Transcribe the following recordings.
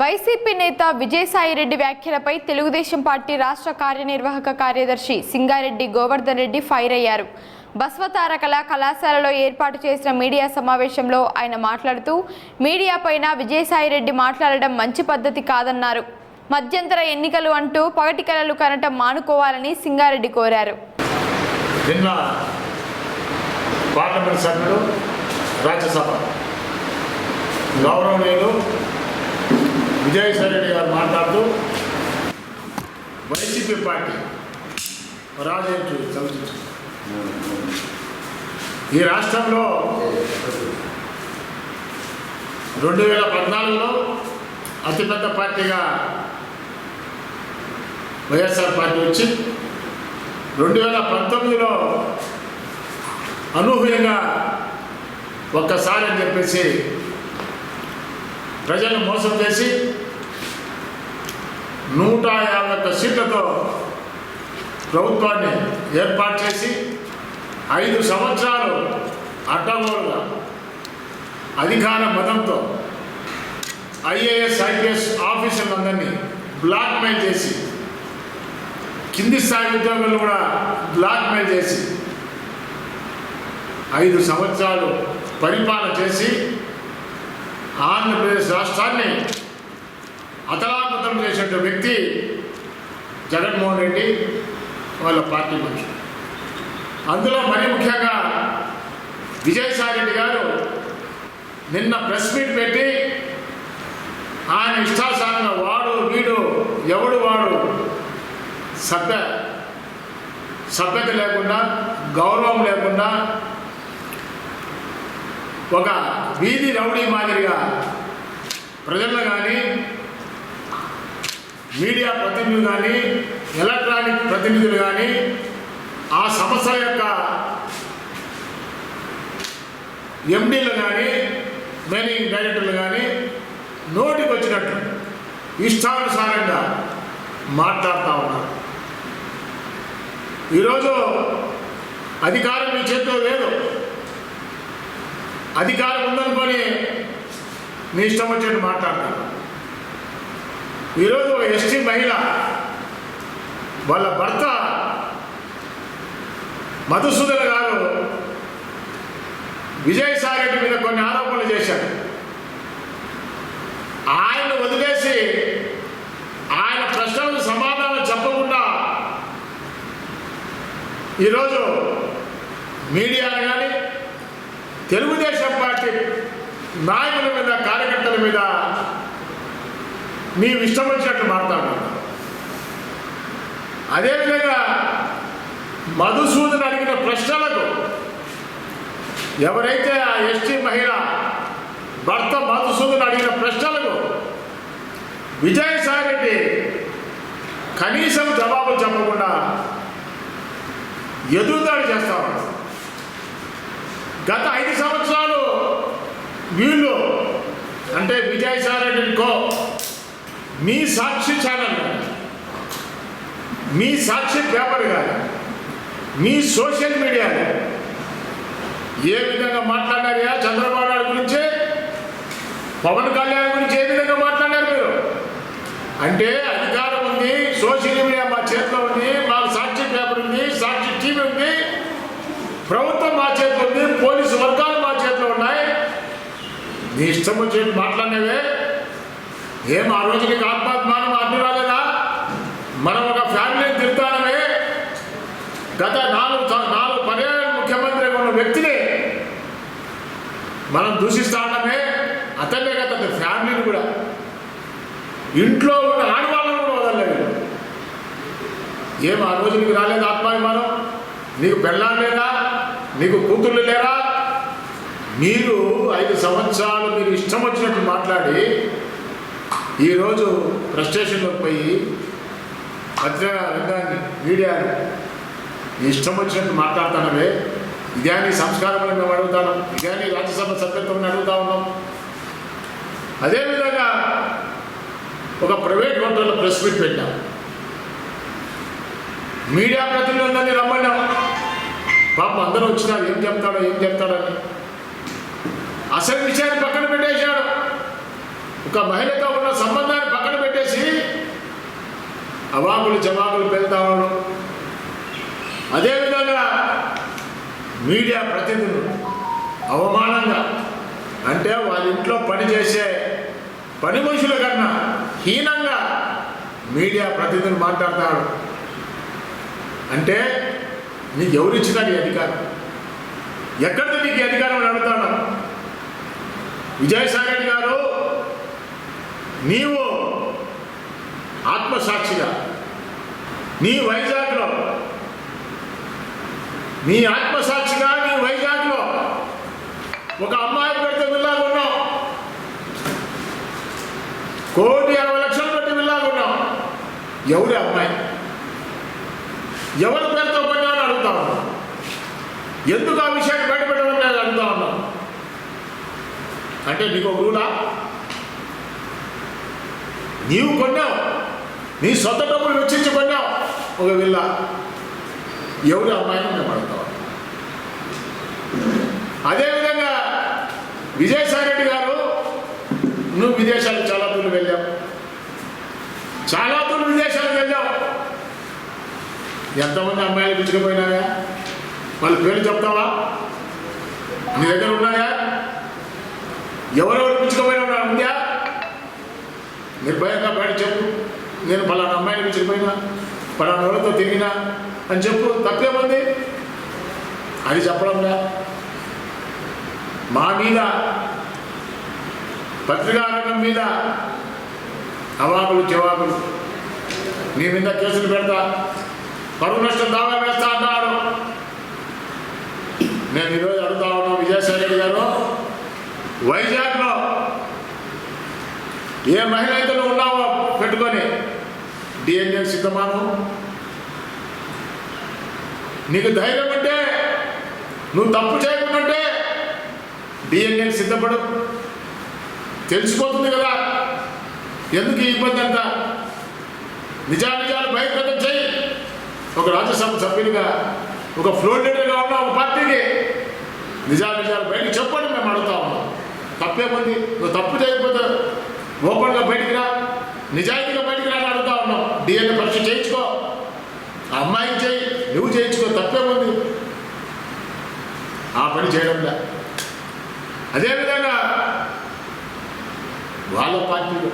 YCP నేత విజయసాయిరెడ్డి వ్యాఖ్యలపై Telugu Desam party రాష్ట్ర కార్యనిర్వాహక కార్యదర్శి సింగారెడ్డి గోవర్ధన్ రెడ్డి ఫైర్ అయ్యారు. బస్వతారకల కళాశాలలో ఏర్పాటు చేసిన మీడియా సమావేశంలో ఆయన మాట్లాడుతూ మీడియా పైన విజయసాయిరెడ్డి మాట్లాడడం మంచి పద్ధతి కాదన్నారు. మధ్యంతర ఎన్నికలు అంటూ పగటి కళలు కనటం మానుకోవాలని సింగారెడ్డి కోరారు. నిన్న పార్లమెంట్ సభ్యుడు రాజ్యసభ. గౌరవనీయులు విజయసాయి రెడ్డి గారు మాట్లాడుతూ వైసీపీ పార్టీ పరాజయం చలచించు ఈ రాష్ట్రంలో రెండు వేల పద్నాలుగులో అతిపెద్ద పార్టీగా వైఎస్ఆర్ పార్టీ వచ్చి రెండు వేల పంతొమ్మిదిలో అనూహ్యంగా ఒక్కసారి అని చెప్పేసి ప్రజలను మోసం చేసి నూట యాభై ఒక్క సీట్లతో ప్రభుత్వాన్ని ఏర్పాటు చేసి ఐదు సంవత్సరాలు అడ్డగోలుగా అధికార మతంతో ఐఏఎస్ ఐపీఎస్ ఆఫీసర్లందరినీ బ్లాక్మెయిల్ చేసి కింది స్థాయి ఉద్యోగులను కూడా బ్లాక్మెయిల్ చేసి ఐదు సంవత్సరాలు పరిపాలన చేసి ఆంధ్రప్రదేశ్ రాష్ట్రాన్ని అతలాకుతలం చేసిన వ్యక్తి జగన్మోహన్ రెడ్డి వాళ్ళ పార్టీ మనుషులు అందులో మరి ముఖ్యంగా విజయసాయి రెడ్డి గారు నిన్న ప్రెస్ మీట్ పెట్టి ఆయన ఇష్టాసారంగా వాడు వీడు ఎవడు వాడు సభ్య సభ్యత లేకుండా గౌరవం లేకుండా ఒక వీధి రౌడీ మాదిరిగా ప్రజలను కానీ మీడియా ప్రతినిధులు కానీ ఎలక్ట్రానిక్ ప్రతినిధులు కానీ ఆ సమస్యల యొక్క ఎండీలు కానీ మేనేజింగ్ డైరెక్టర్లు కానీ నోటికి వచ్చినట్టు ఇష్టానుసారంగా మాట్లాడుతూ ఉన్నారు. ఈరోజు అధికారం మీ చేతిలో లేదు. అధికారం ఉందనుకొని నీ ఇష్టం వచ్చినట్టు మాట్లాడతారు. ఈరోజు ఒక ఎస్టీ మహిళ వాళ్ళ భర్త మధుసూదన్ గారు విజయసాయి రెడ్డి మీద కొన్ని ఆరోపణలు చేశారు. ఆయన వదిలేసి ఆయన ప్రశ్నలకు సమాధానం చెప్పకుండా ఈరోజు మీడియాను కానీ తెలుగుదేశం పార్టీ నాయకుల మీద కార్యకర్తల మీద నీవు ఇష్టం వచ్చినట్లు మాట్లాడు అదేవిధంగా మధుసూదన్ అడిగిన ప్రశ్నలకు ఎవరైతే ఆ ఎస్టీ మహిళ భర్త మధుసూదన్ అడిగిన ప్రశ్నలకు విజయసాయి రెడ్డి కనీసం జవాబు చెప్పకుండా ఎదురుదాడి చేస్తా గత ఐదు వీళ్ళు అంటే విజయసాయి రెడ్డి కో. మీ సాక్షి ఛానల్ మీ సాక్షి పేపర్ కానీ మీ సోషల్ మీడియా ఏ విధంగా మాట్లాడారు చంద్రబాబు నాయుడు గురించి? పవన్ కళ్యాణ్ గురించి ఏ విధంగా మాట్లాడారు మీరు? అంటే అధికారం ఉంది సోషల్ మీడియా మా చేతిలో ఉంది మాకు సాక్షి పేపర్ ఉంది సాక్షి టీవీ ఉంది ప్రభుత్వం మా చేతిలో ఉంది పోలీసు వర్గాలు మా చేతిలో ఉన్నాయి నీ ఇష్టం వచ్చినట్టు మాట్లాడినవే. ఏం ఆ రోజు నీకు ఆత్మాత్మానం అడ్డు రాలేదా మనం ఒక ఫ్యామిలీని తిరుగుతానమే గత నాలుగు నాలుగు పర్యాలు ముఖ్యమంత్రిగా ఉన్న వ్యక్తిని మనం దూషిస్తా అతనే కదా అతని ఫ్యామిలీని కూడా. ఇంట్లో ఉన్న ఆడవాళ్ళను కూడా వదలలేదు. ఏం ఆ రోజు నీకు రాలేదు ఆత్మాభిమానం? నీకు పెళ్ళాం లేదా? నీకు కూతుర్లు లేరా? మీరు ఐదు సంవత్సరాలు మీరు ఇష్టం వచ్చినట్టు మాట్లాడి ఈరోజు ప్రస్టేషన్లోకి పోయి పత్రికా రంగాన్ని మీడియాని ఇష్టం వచ్చినట్టు మాట్లాడుతానవే. ఇదే నీ సంస్కారంలో మేము అడుగుతాను. ఇదే నీ రాజ్యసభ సభ్యత్వం అడుగుతా ఉన్నాం. అదేవిధంగా ఒక ప్రైవేట్ హోటల్లో ప్రెస్ మీట్ పెట్టాం. మీడియా ప్రతినిధులందరినీ రమ్మన్నాం. పాపం అందరూ వచ్చినారు. ఏం చెప్తాడో ఏం చెప్తాడని అసలు విషయాన్ని పక్కన పెట్టేశాడు. ఒక మహిళతో ఉన్న సంబంధాన్ని పక్కన పెట్టేసి అవాకులు జవాకులు పెడతా ఉన్నాడు. అదేవిధంగా మీడియా ప్రతినిధులు అవమానంగా అంటే వాళ్ళ ఇంట్లో పనిచేసే పని మనుషుల కన్నా హీనంగా మీడియా ప్రతినిధులు మాట్లాడతాడు అంటే నీకు ఎవరిచ్చినా నీ అధికారం. ఎక్కడిది నీకు అధికారం అని అడుగుతాను విజయసాగర్ గారు నీవు ఆత్మసాక్షిగా నీ వైజాగ్లో నీ ఆత్మసాక్షిగా నీ వైజాగ్లో ఒక అమ్మాయి పెడితే విల్లాగా ఉన్నావు. కోటి అరవై లక్షలు పెట్టి విల్లాగా ఉన్నావు. ఎవరి అమ్మాయి? ఎవరి పేరుతో కొన్నావు అని అడుగుతా ఎందుకు ఆ విషయం బయటపెట్టడం లేదు అడుగుతా ఉన్నావు అంటే నీకు ఒక రూలా? నీవు కొన్నావు. నీ సొంత డబ్బులు వెచ్చించి కొన్నావు. ఒక విల్ల. ఎవరి అమ్మాయిని మేము అడుగుతాం అదేవిధంగా విజయసాయి రెడ్డి గారు నువ్వు విదేశాలకు చాలా దూరం వెళ్ళావు. చాలా దూరం విదేశాలకు వెళ్ళావు. ఎంతమంది అమ్మాయిలు పిలుచుకుపోయినావా వాళ్ళ పేరు చెప్తావా? నీ దగ్గర ఉన్నాయా ఎవరెవరు పిలుచుకుపోయినా ఉందా నిర్భయంగా బయట చెప్పు. నేను పలానా అమ్మాయిని పిలిచిపోయినా పలానా వాళ్ళతో తిరిగినా అని చెప్పు. తప్పేముంది? అది చెప్పడంలా మా మీద పత్రికారంగం మీద అవాకులు జవాబులు. నీ మీద కేసులు పెడతా. పరువు నష్టం దావా వేస్తా అన్నారు నేను ఈరోజు అడుగుతా ఉన్నాను విజయసాయి రెడ్డి గారు వైజాగ్లో ఏ మహిళ అయితే ఉన్నావో పెట్టుకొని డిఎన్ఏ సిద్ధమాను. నీకు ధైర్యం ఉంటే నువ్వు తప్పు చేయకుండాంటే డిఎన్ఏ సిద్ధపడు. తెలిసిపోతుంది కదా ఎందుకు ఈ ఇబ్బంది అంతా? నిజానిజాలు బహిర్గతం చేయి. ఒక రాజ్యసభ సభ్యునిగా ఒక ఫ్లోర్ లీడర్గా ఉన్న ఒక పార్టీకి నిజా నిజాలు బయటకు చెప్పండి మేము అడుగుతా ఉన్నాం. తప్పేముంది నువ్వు తప్పు చేయకపోతే ఓపెన్గా బయటికి రా. నిజాయితీగా బయటికి రా అని అడుగుతా ఉన్నావు. డిఎన్ఏ పరీక్ష చేయించుకో. ఆ అమ్మాయికి చేయి. నువ్వు చేయించుకో. తప్పేముంది ఆ పని చేయడంలా అదేవిధంగా వాళ్ళ పార్టీలు.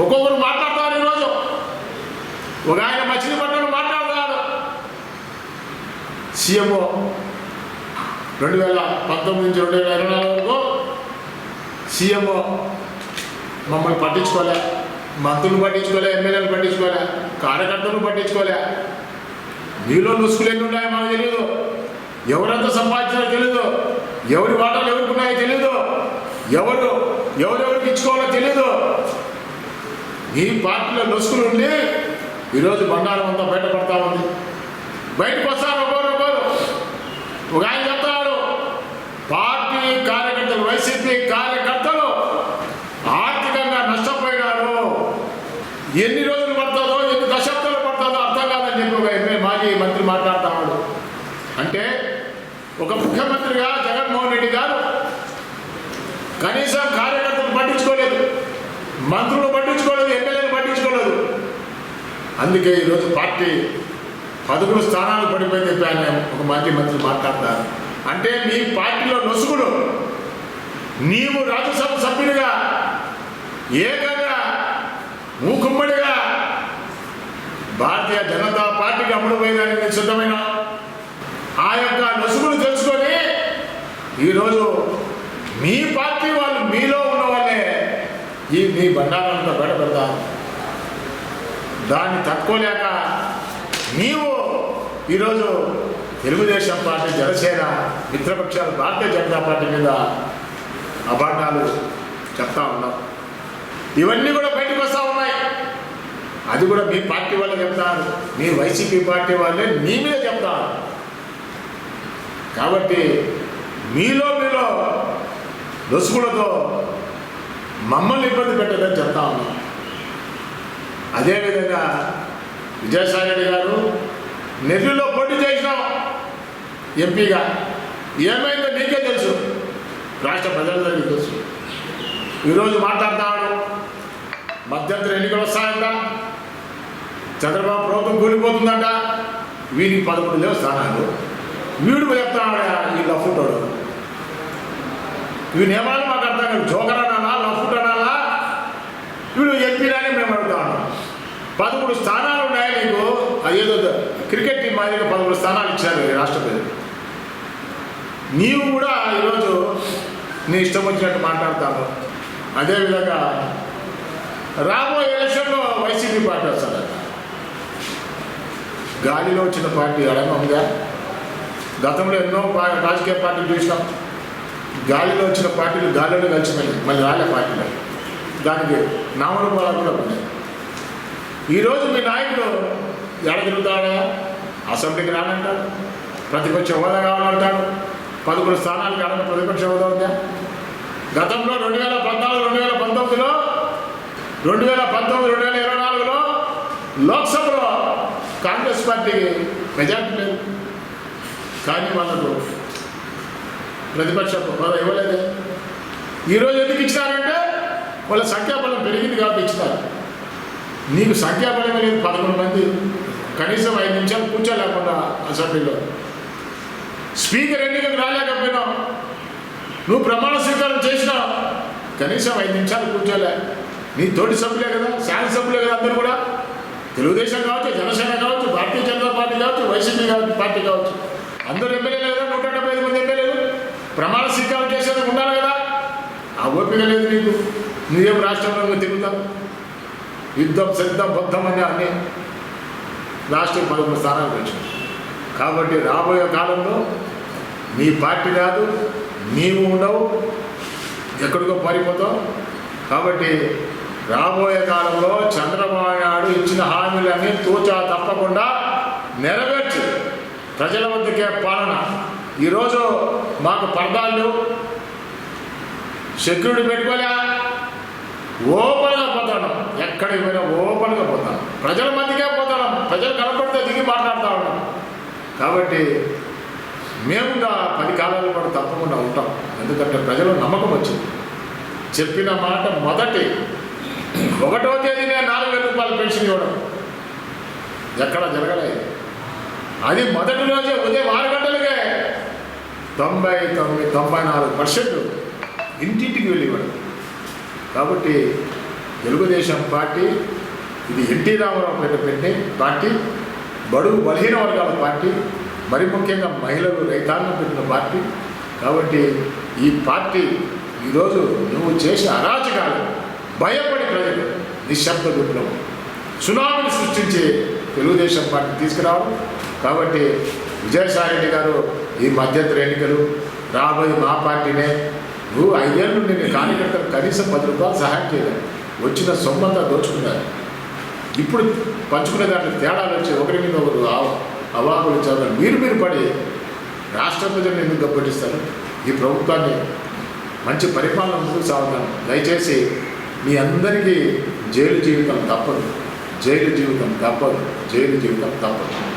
ఒక్కొక్కరు మాట్లాడతారు ఈరోజు. ఒక ఆయన మచిలీపట్నంలో మాట్లాడతాడు సీఎంఓ. రెండు వేల పంతొమ్మిది నుంచి రెండు వేల ఇరవై నాలుగు వరకు సీఎంఓ మమ్మల్ని పట్టించుకోలే మంత్రులు పట్టించుకోలే ఎమ్మెల్యేలు పట్టించుకోలే కార్యకర్తలు పట్టించుకోలే. మీలో నుసుకులు ఎన్ని ఉన్నాయో మాకు తెలియదు ఎవరెంత సంపాదించారో తెలియదు ఎవరి వాటాలు ఎవరికి ఉన్నాయో తెలియదు ఎవరు ఎవరెవరికి ఇచ్చుకోవాలో తెలియదు ఈ పార్టీలో లొసుకులు ఉండి ఈరోజు బండారం అంతా బయటపడతా ఉంది. బయటకు వస్తారు ఒకరు ఒకరు ఒక ఆయన చెప్తాడు పార్టీ కార్యకర్తలు వైసీపీ కార్యకర్తలు ఆర్థికంగా నష్టపోయినారు ఎన్ని రోజులు పడుతుందో ఎన్ని దశాబ్దాలు పడుతుందో అర్థం కాదని చెప్పి ఒక ఎమ్మెల్యే మాజీ మంత్రి మాట్లాడుతా ఉన్నాడు. అంటే ఒక ముఖ్యమంత్రిగా జగన్మోహన్ రెడ్డి గారు కనీసం కార్యకర్తలు పట్టించుకోలేదు. మంత్రులు పట్టించుకోలేదు ఎమ్మెల్యేలు పట్టించుకోలేదు. అందుకే ఈరోజు పార్టీ పదకొండు స్థానాలు పడిపోయింది చెప్పాను ఒక మాజీ మంత్రి మాట్లాడతారు అంటే మీ పార్టీలో నొసుగుడు నీవు రాజ్యసభ సభ్యుడిగా ఏకంగా భారతీయ జనతా పార్టీకి అమలు పోయేదానికి సిద్ధమైన? ఆ యొక్క నసుగులు తెలుసుకొని ఈరోజు మీ పార్టీ వాళ్ళు మీలో ఉన్న వాళ్ళే ఈ మీ బండారంతా బయటపెడతారు. దాన్ని తట్టుకోలేక నీవు ఈరోజు తెలుగుదేశం పార్టీ జనసేన మిత్రపక్షాలు భారతీయ జనతా పార్టీ మీద అభాండాలు చెప్తా ఉన్నాం ఇవన్నీ కూడా బయటకు వస్తూ ఉన్నాయి. అది కూడా మీ పార్టీ వాళ్ళే చెప్తారు. మీ వైసీపీ పార్టీ వాళ్ళే మీ మీద చెప్తారు. కాబట్టి మీలో మీలో లొసుగులతో మమ్మల్ని ఇబ్బంది పెట్టదని చెప్తా ఉన్నాం. అదేవిధంగా విజయసాయి రెడ్డి గారు నెల్లూరులో పోటీ చేసినాం ఎంపీగా ఏమైందో నీకే తెలుసు. రాష్ట్ర ప్రజలందరికీ తెలుసు. ఈరోజు మాట్లాడుతున్నాడు మధ్యంతర ఎన్నికలు వస్తాయంట. చంద్రబాబు ప్రభుత్వం కూలిపోతుందంట. వీరికి పదకొండు లేవు స్థానాలు. వీడు చెప్తున్నాడు ఈ లఫుటోడు ఈ నియమాలు మాకు అర్థం కాదు. జోకర్ అనాలా లఫుట్ అనాలా వీడు ఎంపీలని మేము అడుగుతాను పదమూడు స్థానాలు ఉన్నాయి నీకు? అదేదో క్రికెట్ టీం మాదిరిగా పదమూడు స్థానాలు ఇచ్చారు రాష్ట్రపతి నీవు కూడా ఈరోజు నీ ఇష్టం వచ్చినట్టు మాట్లాడతాను అదేవిధంగా రాబోయే ఎలక్షన్లో వైసీపీ పార్టీ వస్తుందట గాలిలో వచ్చిన పార్టీ ఎడమ ఉందా? గతంలో ఎన్నో రాజకీయ పార్టీలు చూసినాం. గాలిలో వచ్చిన పార్టీలు గాలిలో కలిసిపోయింది మళ్ళీ రాలే పార్టీలు. దానికి నామరూపాలు కూడా ఉన్నాయి. ఈరోజు మీ నాయకుడు ఎడ తిరుగుతాడా? అసెంబ్లీకి రానంటాడు? ప్రతిపక్ష హోదా కావాలంటాడు? పదకొండు స్థానాలు కావాలంటే ప్రతిపక్ష హోదా ఉందా? గతంలో రెండు వేల పద్నాలుగు రెండు వేల పంతొమ్మిదిలో రెండు వేల పంతొమ్మిది రెండు వేల ఇరవై నాలుగులో లోక్సభ కాంగ్రెస్ పార్టీకి మెజార్టీ లేదు. కానీ వాళ్ళకు ప్రతిపక్ష హోదా ఇవ్వలేదే. ఈరోజు ఎందుకు ఇచ్చినారంటే వాళ్ళ సంఖ్యాబలం పెరిగింది కాబట్టి ఇచ్చినారు. నీకు సంఖ్యాబలం లేదు పదకొండు మంది. కనీసం ఐదు నిమిషాలు కూర్చోలేకుండా అసెంబ్లీలో స్పీకర్ ఎన్నికకు రాలేకపోయినావు నువ్వు ప్రమాణ స్వీకారం చేసినావు కనీసం ఐదు నిమిషాలు కూర్చోలే. నీ తోటి సభ్యులే కదా శాసనసభ్యులే కదా అందరూ కూడా. తెలుగుదేశం కావచ్చు జనసేన కావచ్చు భారతీయ జనతా పార్టీ కావచ్చు వైసీపీ పార్టీ కావచ్చు. అందరూ ఎమ్మెల్యేలు కదా నూట డెబ్బై ఐదు మంది ఎమ్మెల్యేలు? ప్రమాణ స్వీకారం చేసేందుకు ఉండాలి కదా? ఆ ఓపిక లేదు నీకు. నువ్వేం రాష్ట్రంలో తిరుగుతావు? యుద్ధం సిద్ధం బద్ధం అని అన్ని రాష్ట్రం పదమూడు స్థానాలు వచ్చింది కాబట్టి రాబోయే కాలంలో నీ పార్టీ కాదు నీవు ఉండవు ఎక్కడికో పారిపోతావు. కాబట్టి రాబోయే కాలంలో చంద్రబాబు నాయుడు ఇచ్చిన హామీలన్నీ తూచా తప్పకుండా నెరవేర్చి. ప్రజల వద్దకే పాలన. ఈరోజు మాకు పర్దాలు సెక్యూరిటీ పెట్టుకోలే. ఓపెన్గా పోతాడు ఎక్కడికి పోయినా ఓపెన్గా పోతాను. ప్రజల మధ్యకే పోతాం ప్రజలు కనపడితే దిగి మాట్లాడుతూ ఉన్నాం కాబట్టి మేము పది కాలాల పాటు తప్పకుండా ఉంటాం. ఎందుకంటే ప్రజలు నమ్మకం వచ్చింది. చెప్పిన మాట మొదటి. ఒకటో తేదీనే నాలుగు వేల రూపాయలు పెన్షన్ ఇవ్వడం. ఎక్కడా జరగలేదు అది మొదటి రోజే ఉదయం ఆరు గంటలకే. తొంభై తొమ్మిది తొంభై నాలుగు పర్సెంట్ ఇంటింటికి వెళ్ళి ఇవ్వడం. కాబట్టి తెలుగుదేశం పార్టీ ఇది ఎన్టీ రామారావు పేట పెట్టే పార్టీ బడుగు బలహీన వర్గాల పార్టీ మరి ముఖ్యంగా మహిళలు రైతాంగం పెట్టిన పార్టీ. కాబట్టి ఈ పార్టీ ఈరోజు నువ్వు చేసే అరాచకాలు. భయపడి ప్రజలు నిశ్శబ్ద విప్లవం సునామీని సృష్టించి తెలుగుదేశం పార్టీ తీసుకురావడం. కాబట్టి విజయసాయిరెడ్డి గారు ఈ మధ్యంతర ఎన్నికలు రాబోయే మా పార్టీనే నువ్వు ఐదేళ్ళు నేను కార్యకర్తలు కనీసం పది రూపాయలు సహాయం చేయలేదు. వచ్చిన సొమ్మంతా దోచుకున్నారు. ఇప్పుడు పంచుకునే దాంట్లో తేడాలు వచ్చి ఒకరి మీద ఒకరు అవ- అవాకులు చదువు మీరు మీరు పడి రాష్ట్ర ప్రజలను ఎందుకు దెబ్బటిస్తారు ఈ ప్రభుత్వాన్ని మంచి పరిపాలన ముందుకు సాగుతాను. దయచేసి మీ అందరికీ జైలు జీవితం తప్పదు. జైలు జీవితం తప్పదు. జైలు జీవితం తప్పదు.